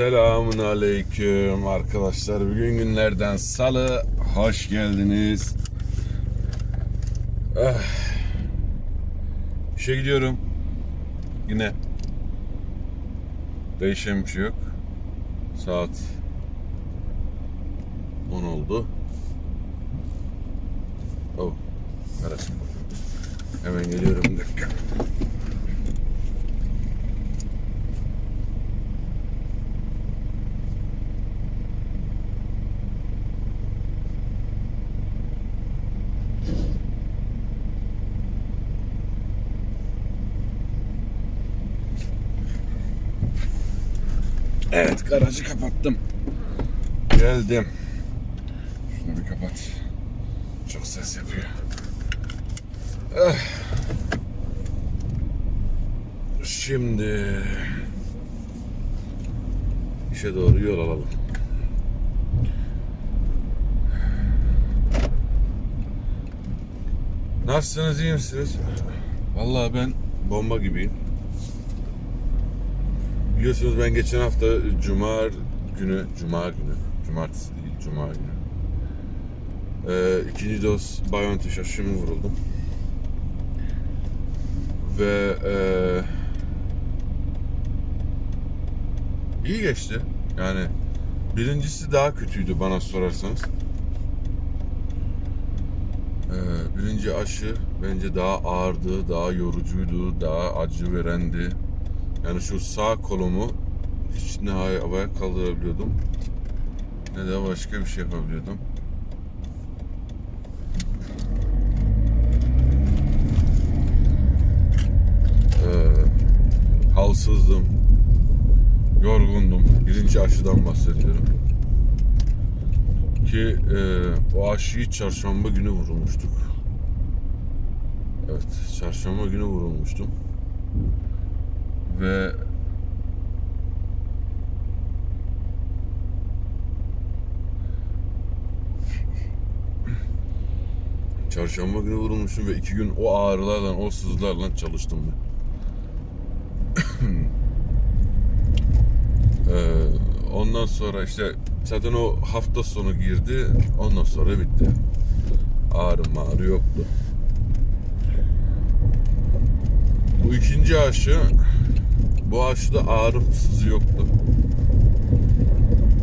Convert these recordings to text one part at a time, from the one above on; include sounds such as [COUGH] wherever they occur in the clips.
Selamun aleyküm arkadaşlar. Bugün günlerden salı. Hoş geldiniz. Ah. İşe gidiyorum. Yine. Değişen bir şey yok. Saat 10 oldu. Oh. Arası. Hemen geliyorum bir dakika. Evet garajı kapattım. Geldim. Şunu bir kapat. Çok ses yapıyor. Ah. Şimdi işe doğru yol alalım. Nasılsınız, iyi misiniz? Vallahi ben bomba gibiyim. Biliyorsunuz ben geçen hafta Cuma günü, Cuma günü, Cumartesi değil, Cuma günü. Ee, ikinci doz Biontech aşımı vuruldum. Ve ee, iyi geçti. Yani birincisi daha kötüydü bana sorarsanız. Ee, birinci aşı bence daha ağırdı, daha yorucuydu, daha acı verendi. Yani şu sağ kolumu hiç ne havaya kaldırabiliyordum ne de başka bir şey yapabiliyordum. Ee, halsızdım, yorgundum. Birinci aşıdan bahsediyorum. Ki e, o aşıyı çarşamba günü vurulmuştuk. Evet, çarşamba günü vurulmuştum ve Çarşamba günü vurulmuşum ve iki gün o ağrılarla, o sızlarla çalıştım ben. [CLEARS THROAT] Ee, ondan sonra işte zaten o hafta sonu girdi, ondan sonra bitti. Ağrı mağrı yoktu. Bu ikinci aşı aşıda ağrı sızı yoktu.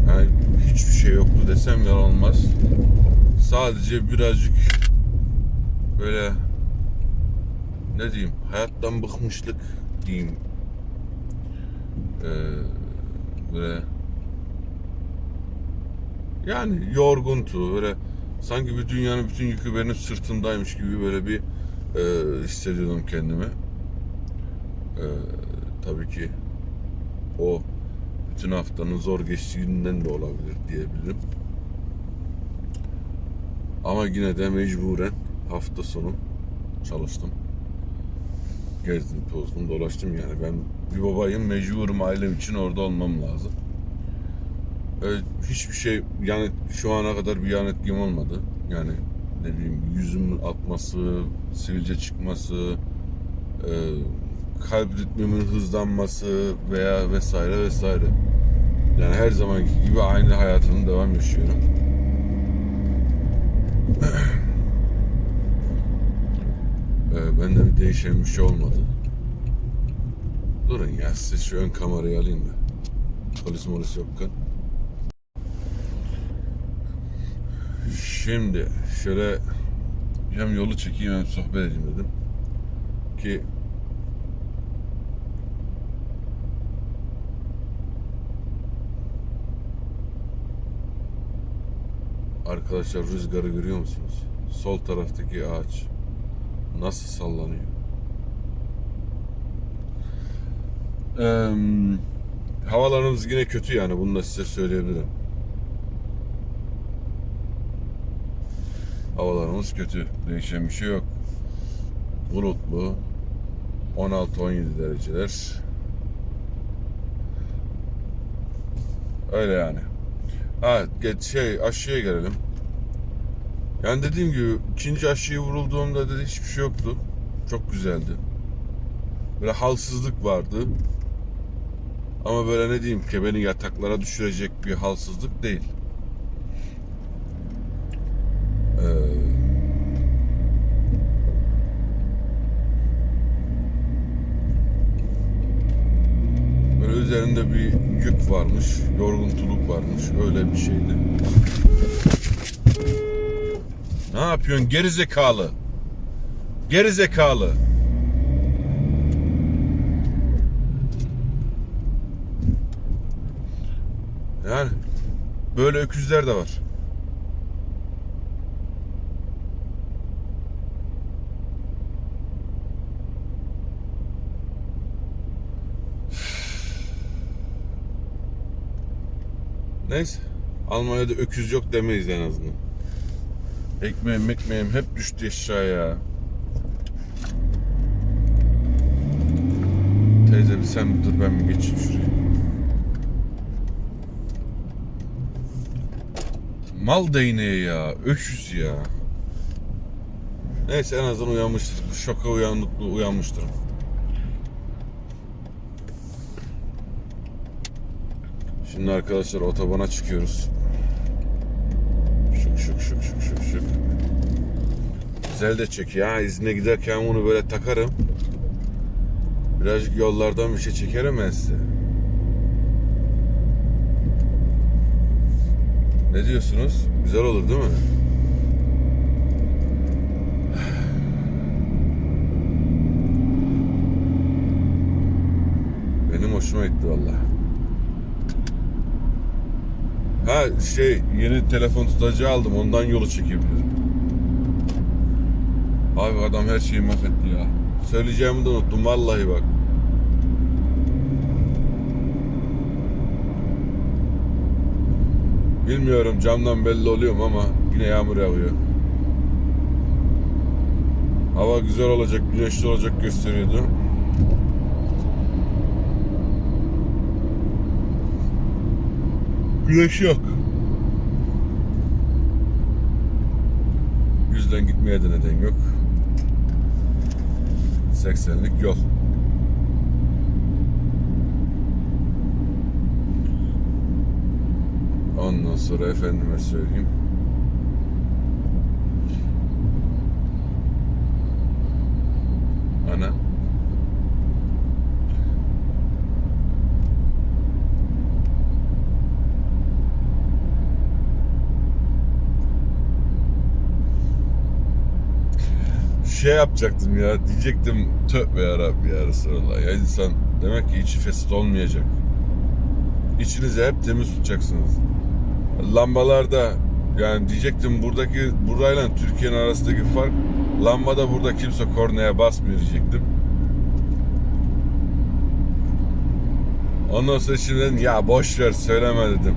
Yani hiçbir şey yoktu desem yalan olmaz. Sadece birazcık böyle ne diyeyim hayattan bıkmışlık diyeyim. Ee, böyle yani yorguntu böyle sanki bir dünyanın bütün yükü benim sırtımdaymış gibi böyle bir e, hissediyordum kendimi. Ee, tabii ki o bütün haftanın zor geçtiğinden de olabilir diyebilirim. Ama yine de mecburen hafta sonu çalıştım. Gezdim, tozdum, dolaştım yani. Ben bir babayım, mecburum ailem için orada olmam lazım. Ee, hiçbir şey yani şu ana kadar bir yan etkim olmadı. Yani ne bileyim yüzümün atması, sivilce çıkması, e, kalp ritmimin hızlanması veya vesaire vesaire. Yani her zamanki gibi aynı hayatımın devam yaşıyorum. [CLEARS THROAT] ee, bende bir değişen bir şey olmadı. Durun ya size şu ön kamerayı alayım da. Polis molis yokken. Şimdi şöyle hem yolu çekeyim hem sohbet edeyim dedim. Ki Arkadaşlar rüzgarı görüyor musunuz? Sol taraftaki ağaç nasıl sallanıyor? Ee, havalarımız yine kötü yani bunu da size söyleyebilirim. Havalarımız kötü. Değişen bir şey yok. Bulutlu. 16-17 dereceler. Öyle yani. Ha geç şey aşıya gelelim. Yani dediğim gibi ikinci aşıyı vurulduğumda dedi hiçbir şey yoktu. Çok güzeldi. Böyle halsızlık vardı. Ama böyle ne diyeyim ki beni yataklara düşürecek bir halsizlik değil. Ee, böyle üzerinde bir varmış, yorguntuluk varmış, öyle bir şeydi. Ne yapıyorsun geri zekalı? Geri zekalı. Yani böyle öküzler de var. Neyse. Almanya'da öküz yok demeyiz en azından. Ekmeğim ekmeğim hep düştü aşağıya. Teyze bir sen dur ben bir geçeyim şuraya. Mal değneği ya. Öküz ya. Neyse en azından uyanmıştır. Bu şoka uyanıklı uyanmıştır. Şimdi arkadaşlar otobana çıkıyoruz. Şık şık şık şık şık şık. Güzel de çekiyor ha. İzne giderken bunu böyle takarım. Birazcık yollardan bir şey çekerim ben size. Ne diyorsunuz? Güzel olur değil mi? [SIGHS] Benim hoşuma gitti vallahi. Ha şey yeni telefon tutacağı aldım ondan yolu çekebilirim. Abi adam her şeyi mahvetti ya. Söyleyeceğimi de unuttum vallahi bak. Bilmiyorum camdan belli oluyor mu ama yine yağmur yağıyor. Hava güzel olacak, güneşli olacak gösteriyordu. Güneş yok. Yüzden gitmeye de neden yok. 80'lik yol. Ondan sonra efendime söyleyeyim. Ana. Şey yapacaktım ya diyecektim tövbe yarabbi ya Resulallah ya insan demek ki içi fesit olmayacak. İçinizi hep temiz tutacaksınız. Lambalarda yani diyecektim buradaki burayla Türkiye'nin arasındaki fark lambada burada kimse kornaya basmıyor diyecektim. Ondan sonra şimdi dedim, ya boş ver söyleme dedim.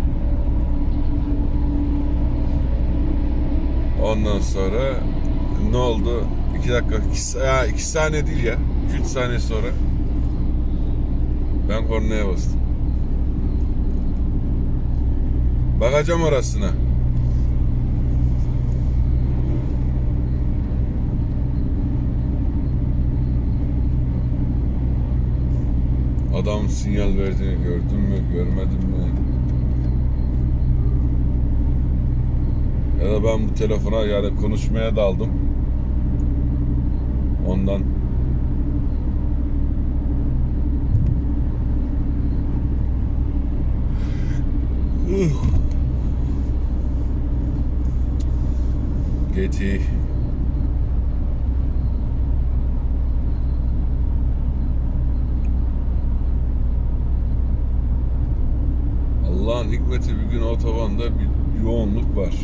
Ondan sonra ne oldu? 2 dakika, 2 ya saniye değil ya. 2 saniye sonra ben kornaya bastım. Bakacağım orasına. Adam sinyal verdiğini gördün mü, görmedin mi? Ya da ben bu telefona yani konuşmaya daldım. Ondan GT Allah'ın hikmeti bir gün otobanda bir yoğunluk var.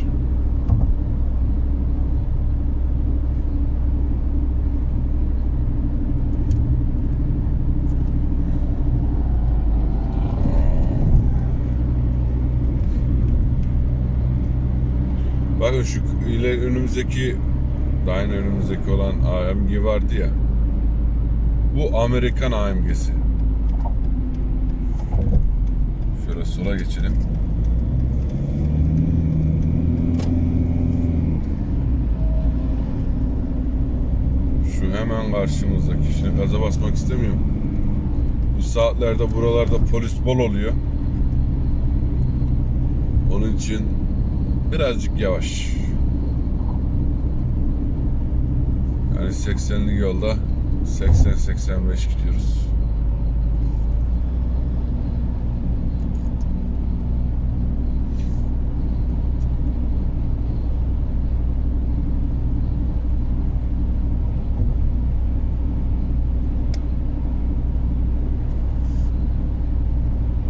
Bakın şu ile önümüzdeki daha yeni önümüzdeki olan AMG vardı ya. Bu Amerikan AMG'si. Şöyle sola geçelim. Şu hemen karşımızdaki. Şimdi gaza basmak istemiyorum. Bu saatlerde buralarda polis bol oluyor. Onun için birazcık yavaş. Yani 80'lik yolda 80-85 gidiyoruz.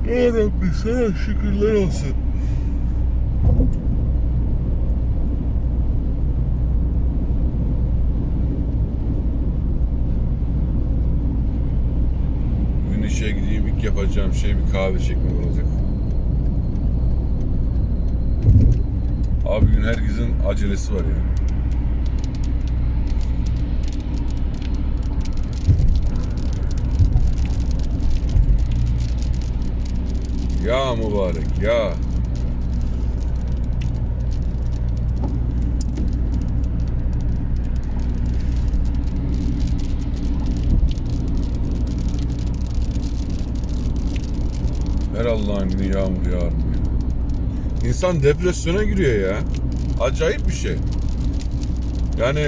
Ya Rabbi sana şükürler olsun. İşe gideyim ilk yapacağım şey bir kahve çekmek olacak. Abi bugün herkesin acelesi var ya. Ya mübarek ya. Her Allah'ın günü yağmur yağar ya? İnsan depresyona giriyor ya. Acayip bir şey. Yani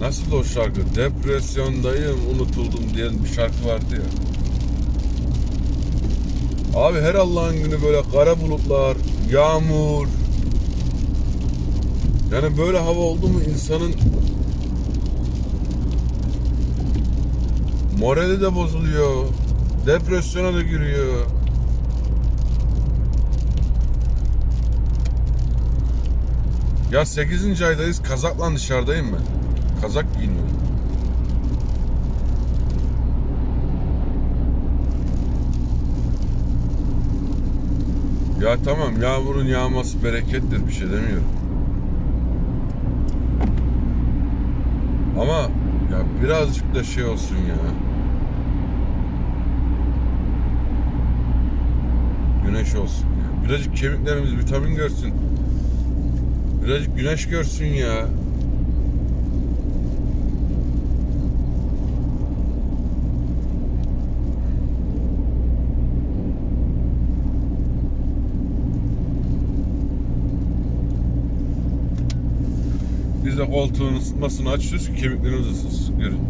Nasıl o şarkı? Depresyondayım, unutuldum diyen bir şarkı vardı ya. Abi her Allah'ın günü böyle kara bulutlar, yağmur. Yani böyle hava oldu mu insanın morali de bozuluyor. Depresyona da giriyor. Ya 8. aydayız. Kazakla dışarıdayım ben. Kazak giyiniyorum. Ya tamam yağmurun yağması berekettir bir şey demiyorum. Ama birazcık da şey olsun ya. Güneş olsun ya. Birazcık kemiklerimiz vitamin görsün. Birazcık güneş görsün ya. Biz de koltuğun ısıtmasını açıyoruz ki kemiklerimiz ısınsın. Görün.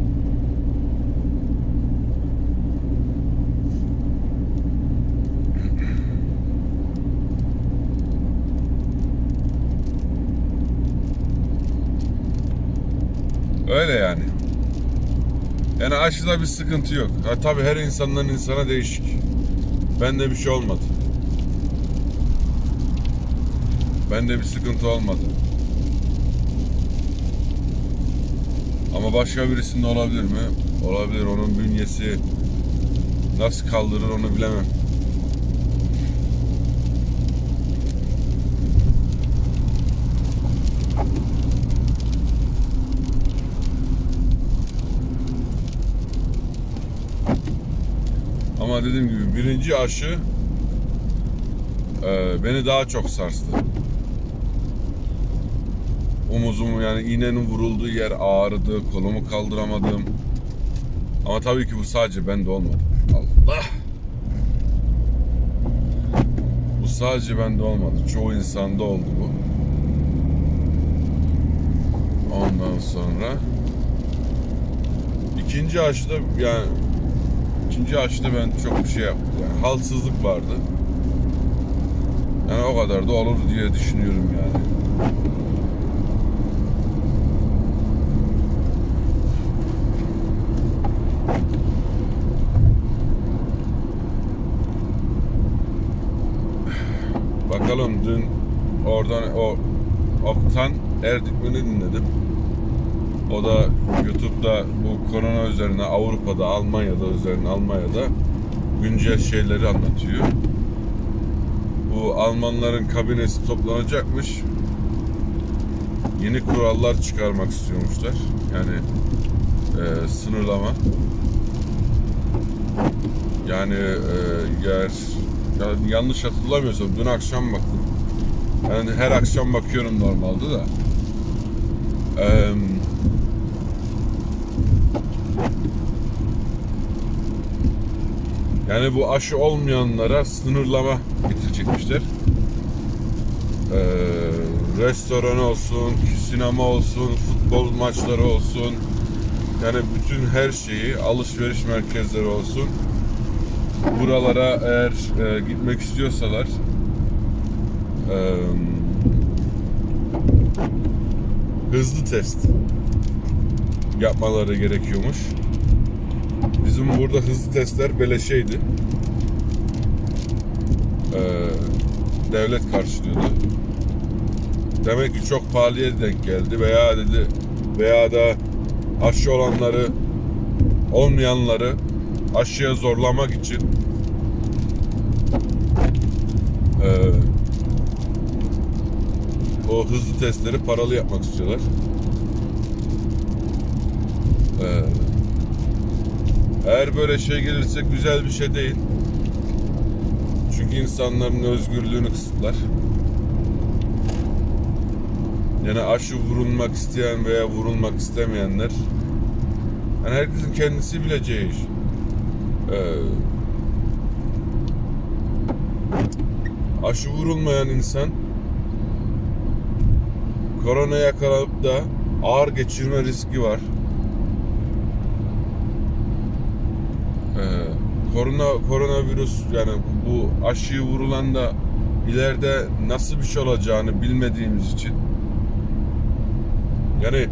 Öyle yani. Yani aşıda bir sıkıntı yok. Ha, tabii her insandan insana değişik. Bende bir şey olmadı. Bende bir sıkıntı olmadı. Ama başka birisinde olabilir mi? Olabilir. Onun bünyesi nasıl kaldırır onu bilemem. Ama dediğim gibi birinci aşı e, beni daha çok sarstı. Omuzum yani iğnenin vurulduğu yer ağrıdı, kolumu kaldıramadım. Ama tabii ki bu sadece bende olmadı. Allah! Bu sadece bende olmadı. Çoğu insanda oldu bu. Ondan sonra ikinci aşıda yani ikinci aşıda ben çok bir şey yaptım. Yani halsizlik vardı. Yani o kadar da olur diye düşünüyorum yani. Bakalım dün oradan o Oktan Erdikmen'i dinledim. O da YouTube'da bu korona üzerine Avrupa'da, Almanya'da üzerine Almanya'da güncel şeyleri anlatıyor. Bu Almanların kabinesi toplanacakmış. Yeni kurallar çıkarmak istiyormuşlar. Yani e, sınırlama. Yani e, yer ya yanlış hatırlamıyorsam dün akşam baktım. Yani her akşam bakıyorum normalde da. Ee, yani bu aşı olmayanlara sınırlama getirecekmişler. Ee, restoran olsun, sinema olsun, futbol maçları olsun. Yani bütün her şeyi, alışveriş merkezleri olsun. Buralara eğer e, gitmek istiyorsalar e, hızlı test yapmaları gerekiyormuş. Bizim burada hızlı testler beleşeydi. Ee, devlet karşılıyordu. Demek ki çok pahalıya denk geldi veya dedi veya da aşı olanları olmayanları aşıya zorlamak için ee, o hızlı testleri paralı yapmak istiyorlar. Ee, eğer böyle şey gelirse güzel bir şey değil. Çünkü insanların özgürlüğünü kısıtlar. Yani aşı vurulmak isteyen veya vurulmak istemeyenler yani herkesin kendisi bileceği iş. Ee, aşı vurulmayan insan korona yakalanıp da ağır geçirme riski var. Ee, korona koronavirüs yani bu aşıyı vurulan da ileride nasıl bir şey olacağını bilmediğimiz için yani e,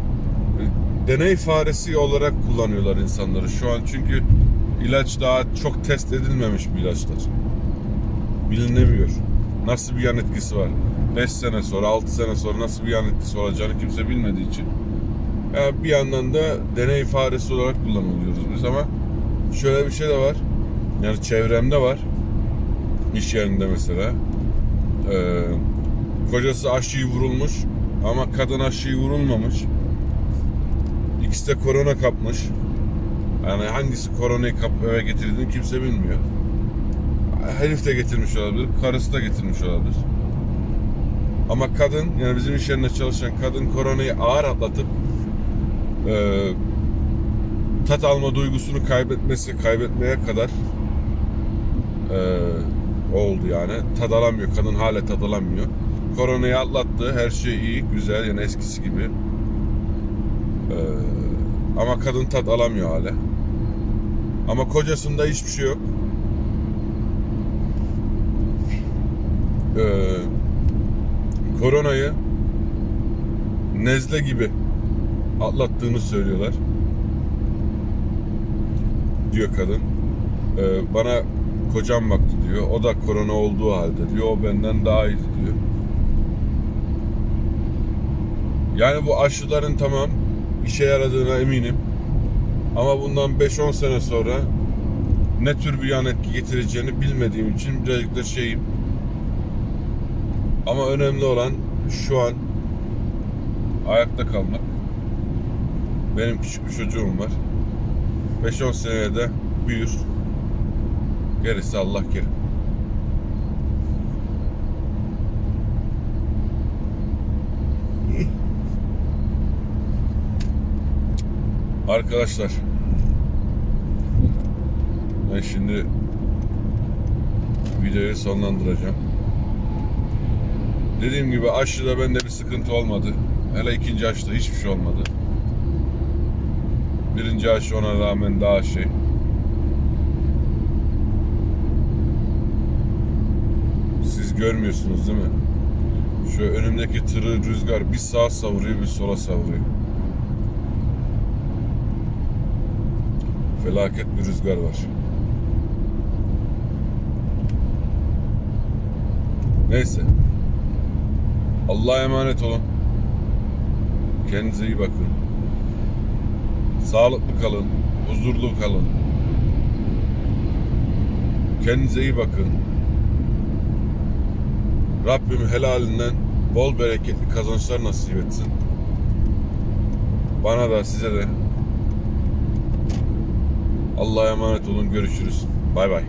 deney faresi olarak kullanıyorlar insanları şu an çünkü ilaç daha çok test edilmemiş bir ilaçlar. Bilinemiyor. Nasıl bir yan etkisi var? 5 sene sonra, 6 sene sonra nasıl bir yan etkisi olacağını kimse bilmediği için. Yani bir yandan da deney faresi olarak kullanılıyoruz biz ama şöyle bir şey de var. Yani çevremde var. İş yerinde mesela. Ee, kocası aşıyı vurulmuş ama kadın aşıyı vurulmamış. İkisi de korona kapmış. Yani hangisi koronayı kapıp eve getirdiğini kimse bilmiyor. Herif de getirmiş olabilir, karısı da getirmiş olabilir. Ama kadın, yani bizim iş yerinde çalışan kadın koronayı ağır atlatıp e, tat alma duygusunu kaybetmesi, kaybetmeye kadar e, oldu yani. Tad alamıyor, kadın hala tad alamıyor. Koronayı atlattı, her şey iyi, güzel yani eskisi gibi. E, ama kadın tat alamıyor hala. Ama kocasında hiçbir şey yok. Ee, koronayı nezle gibi atlattığını söylüyorlar. Diyor kadın. Ee, bana kocam baktı diyor. O da korona olduğu halde diyor. O benden daha iyiydi diyor. Yani bu aşıların tamam işe yaradığına eminim. Ama bundan 5-10 sene sonra ne tür bir yan etki getireceğini bilmediğim için birazcık da şeyim. Ama önemli olan şu an ayakta kalmak. Benim küçük bir çocuğum var. 5-10 seneye de büyür. Gerisi Allah kerim. Arkadaşlar ben şimdi videoyu sonlandıracağım. Dediğim gibi aşıda bende bir sıkıntı olmadı. Hele ikinci aşıda hiçbir şey olmadı. Birinci aşı ona rağmen daha şey. Siz görmüyorsunuz değil mi? Şu önümdeki tırı rüzgar bir sağa savuruyor bir sola savuruyor. Felaket bir rüzgar var. Neyse. Allah'a emanet olun. Kendinize iyi bakın. Sağlıklı kalın. Huzurlu kalın. Kendinize iyi bakın. Rabbim helalinden bol bereketli kazançlar nasip etsin. Bana da size de Allah'a emanet olun. Görüşürüz. Bay bay.